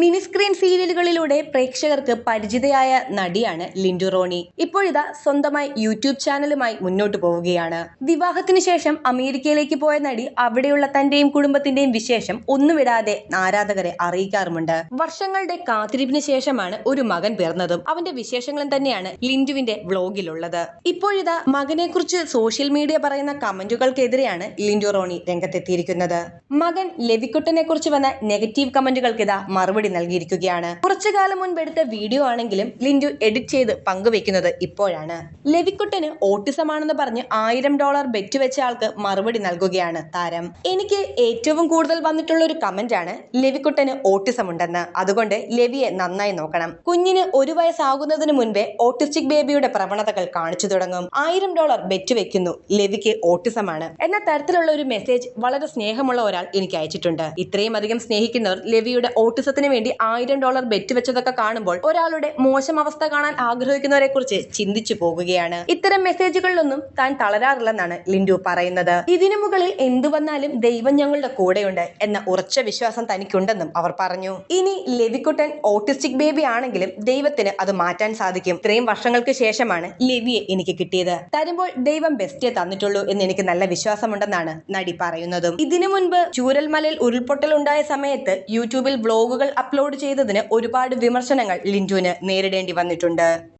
Mini screen സീരിയലുകളിലൂടെ പ്രേക്ഷകർക്ക് പരിചിതയായ നടിയാണ് ലിൻഡു റോണി. ഇപ്പോഴിതാ സ്വന്തമായി യൂട്യൂബ് ചാനലുമായി മുന്നോട്ട് പോവുകയാണ്. വിവാഹത്തിന് ശേഷം അമേരിക്കയിലേക്ക് പോയ നടി അവിടെയുള്ള തന്റെയും കുടുംബത്തിന്റെയും വിശേഷം ഒന്നുവിടാതെ ആരാധകരെ അറിയിക്കാറുമുണ്ട്. വർഷങ്ങളുടെ കാത്തിരിപ്പിന് ശേഷമാണ് ഒരു മകൻ പിറന്നതും. അവന്റെ വിശേഷങ്ങളും തന്നെയാണ് ലിൻഡുവിന്റെ വ്ലോഗിലുള്ളത് ഇപ്പോഴിതാ മകനെ കുറിച്ച് സോഷ്യൽ മീഡിയ പറയുന്ന കമന്റുകൾക്കെതിരെയാണ് ലിൻഡു റോണി രംഗത്തെത്തിയിരിക്കുന്നത്. മകൻ ലവിക്കുട്ടനെ കുറിച്ച് വന്ന നെഗറ്റീവ് കമന്റുകൾക്ക് ഇതാ മറുപടി നൽകിയിരിക്കുകയാണ്. കുറച്ചു കാലം മുൻപ് എടുത്ത വീഡിയോ ആണെങ്കിലും ലിൻഡു എഡിറ്റ് ചെയ്ത് പങ്കുവെക്കുന്നത് ഇപ്പോഴാണ്. ലവിക്കുട്ടന് ഓട്ടിസം ആണെന്ന് പറഞ്ഞ് ആയിരം ഡോളർ ബെറ്റ് വെച്ച ആൾക്ക് മറുപടി നൽകുകയാണ് താരം. എനിക്ക് ഏറ്റവും കൂടുതൽ വന്നിട്ടുള്ള ഒരു കമന്റ് ആണ് ലവിക്കുട്ടന് ഓട്ടിസം ഉണ്ടെന്ന് അതുകൊണ്ട് ലവിയെ നന്നായി നോക്കണം. കുഞ്ഞിന് ഒരു വയസ്സാകുന്നതിന് മുൻപേ ഓട്ടിസ്റ്റിക് ബേബിയുടെ പ്രവണതകൾ കാണിച്ചു തുടങ്ങും. ആയിരം ഡോളർ ബെറ്റ് വെക്കുന്നു ലവിക്ക് ഓട്ടിസമാണ്. എന്ന തരത്തിലുള്ള ഒരു മെസ്സേജ് വളരെ സ്നേഹമുള്ള ഒരാൾ എനിക്ക് അയച്ചിട്ടുണ്ട്. ഇത്രയും അധികം സ്നേഹിക്കുന്നവർ ലവിയുടെ ഓട്ടിസത്തിന് വേണ്ടി ആയിരം ഡോളർ ബെറ്റ് വെച്ചതൊക്കെ കാണുമ്പോൾ ഒരാളുടെ മോശം അവസ്ഥ കാണാൻ ആഗ്രഹിക്കുന്നവരെ കുറിച്ച് ചിന്തിച്ചു പോകുകയാണ് ഇത്തരം മെസ്സേജുകളിലൊന്നും താൻ തളരാറില്ലെന്നാണ് ലിൻഡു പറയുന്നത്. ഇതിനു മുകളിൽ എന്തു വന്നാലും ദൈവം ഞങ്ങളുടെ കൂടെയുണ്ട് എന്ന ഉറച്ച വിശ്വാസം തനിക്കുണ്ടെന്നും അവർ പറഞ്ഞു. ഇനി ലെവിക്കുട്ടൻ ഓട്ടിസ്റ്റിക് ബേബി ആണെങ്കിലും ദൈവത്തിന് അത് മാറ്റാൻ സാധിക്കും. ഇത്രയും വർഷങ്ങൾക്ക് ശേഷമാണ് ലെവിയെ എനിക്ക് കിട്ടിയത്. തരുമ്പോൾ ദൈവം ബെസ്റ്റേ തന്നിട്ടുള്ളൂ എന്ന് എനിക്ക് നല്ല വിശ്വാസമുണ്ടെന്നാണ് നടി പറയുന്നതും. ഇതിനു മുൻപ് ചൂരൽമലയിൽ ഉരുൾപൊട്ടൽ ഉണ്ടായ സമയത്ത് യൂട്യൂബിൽ വ്ലോഗുകൾ അപ്ലോഡ് ചെയ്തതിന് ഒരുപാട് വിമർശനങ്ങൾ ലിൻഡുവിന് നേരിടേണ്ടി വന്നിട്ടുണ്ട്.